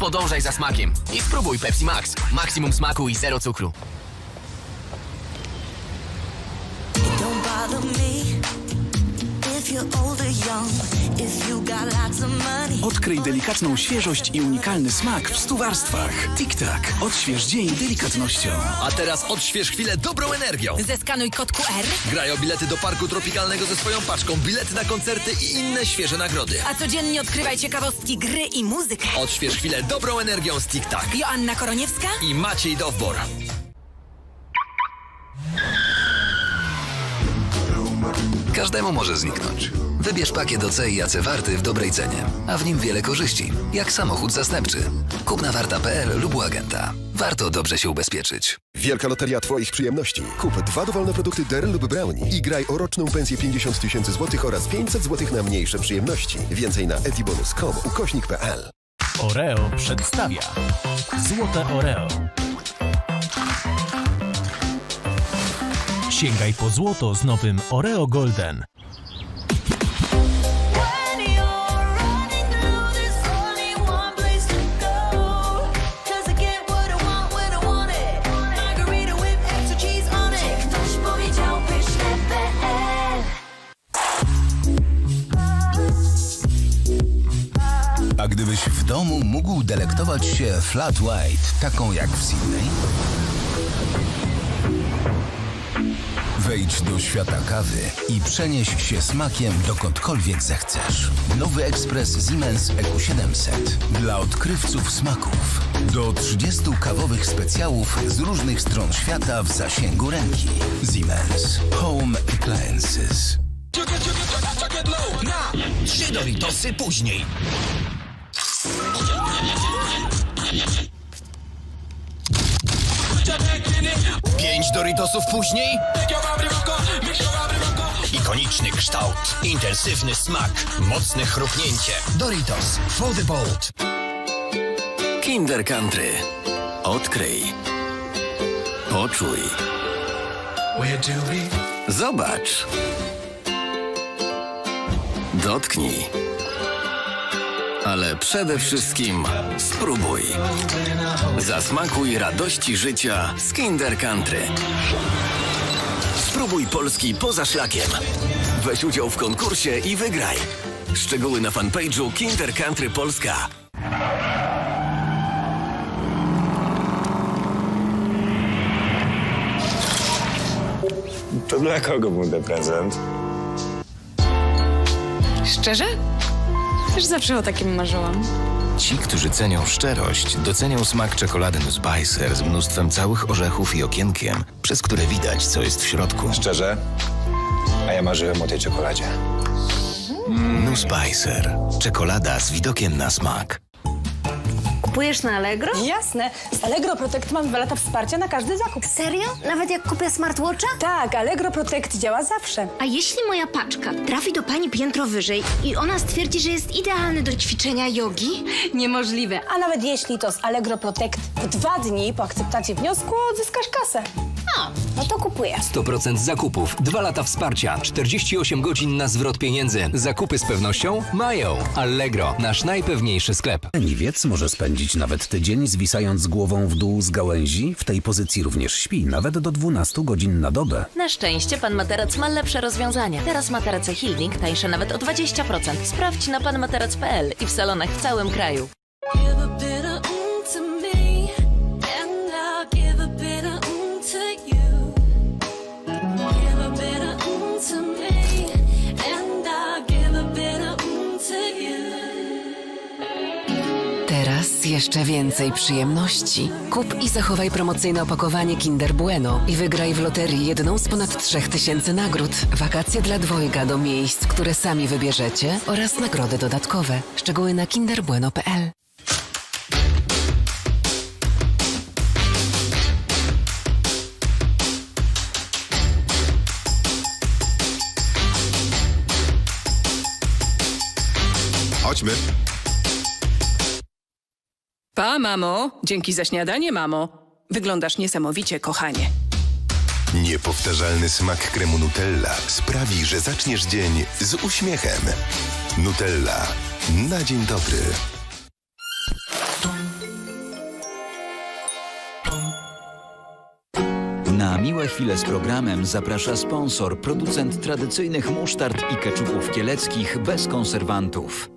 Podążaj za smakiem i spróbuj Pepsi Max. Maksimum smaku i zero cukru. Don't bother me Odkryj delikatną świeżość i unikalny smak w stu warstwach. Tic-tac. Odśwież dzień delikatnością. A teraz odśwież chwilę dobrą energią. Zeskanuj kod QR, Graj o bilety do parku tropikalnego ze swoją paczką, bilety na koncerty i inne świeże nagrody. a codziennie odkrywaj ciekawostki gry i muzykę. Odśwież chwilę dobrą energią z TikTok. Joanna Koroniewska? I Maciej Dowbor. Każdemu może zniknąć. Wybierz pakiet OC i AC Warty w dobrej cenie, a w nim wiele korzyści, jak samochód zastępczy. Kup na warta.pl lub u agenta. Warto dobrze się ubezpieczyć. Wielka loteria Twoich przyjemności. Kup dwa dowolne produkty Dare lub Brownie i graj o roczną pensję 50 tysięcy złotych oraz 500 złotych na mniejsze przyjemności. Więcej na edibonus.com ukośnik.pl Oreo przedstawia Złote Oreo. Cheese on it. Ktoś powiedział pyszne PL. A gdybyś w domu mógł delektować się flat white, taką jak w Sydney? Wejdź do świata kawy i przenieś się smakiem dokądkolwiek zechcesz. Nowy ekspres Siemens EQ700 dla odkrywców smaków. Do 30 kawowych specjałów z różnych stron świata w zasięgu ręki. Siemens. Home Appliances. Trzy Doritosy później. Pięć Doritosów później. Ikoniczny kształt, intensywny smak, mocne chrupnięcie. Doritos for the bold. Kinder Country. Odkryj. Poczuj. Zobacz. Dotknij. Ale przede wszystkim spróbuj. Zasmakuj radości życia z Kinder Country. Spróbuj Polski poza szlakiem. Weź udział w konkursie i wygraj. Szczegóły na fanpage'u Kinder Country Polska. To dla kogo był ten prezent? Szczerze? Też zawsze o takim marzyłam. Ci, którzy cenią szczerość, docenią smak czekolady Nussbeiser z mnóstwem całych orzechów i okienkiem, przez które widać, co jest w środku. Szczerze? A ja marzyłem o tej czekoladzie. Nussbeiser. Czekolada z widokiem na smak. Kupujesz na Allegro? Jasne. Z Allegro Protect mam dwa lata wsparcia na każdy zakup. Serio? Nawet jak kupię smartwatcha? Tak, Allegro Protect działa zawsze. A jeśli moja paczka trafi do pani piętro wyżej i ona stwierdzi, że jest idealny do ćwiczenia jogi? Niemożliwe. A nawet jeśli to z Allegro Protect w dwa dni po akceptacji wniosku odzyskasz kasę. A, no to kupuję. 100% zakupów, 2 lata wsparcia, 48 godzin na zwrot pieniędzy. Zakupy z pewnością mają. Allegro, nasz najpewniejszy sklep. Leniwiec może spędzić nawet tydzień zwisając głową w dół z gałęzi. W tej pozycji również śpi, nawet do 12 godzin na dobę. Na szczęście pan materac ma lepsze rozwiązania. Teraz materace Hilding tańsze nawet o 20%. Sprawdź na panmaterac.pl i w salonach w całym kraju. Teraz jeszcze więcej przyjemności. Kup i zachowaj promocyjne opakowanie Kinder Bueno i wygraj w loterii jedną z ponad 3000 nagród. Wakacje dla dwojga do miejsc, które sami wybierzecie oraz nagrody dodatkowe. Szczegóły na kinderbueno.pl Chodźmy. Pa, mamo. Dzięki za śniadanie, mamo. Wyglądasz niesamowicie, kochanie. Niepowtarzalny smak kremu Nutella sprawi, że zaczniesz dzień z uśmiechem. Nutella. Na dzień dobry. Na miłe chwile z programem zaprasza sponsor, producent tradycyjnych musztard i keczupów kieleckich bez konserwantów.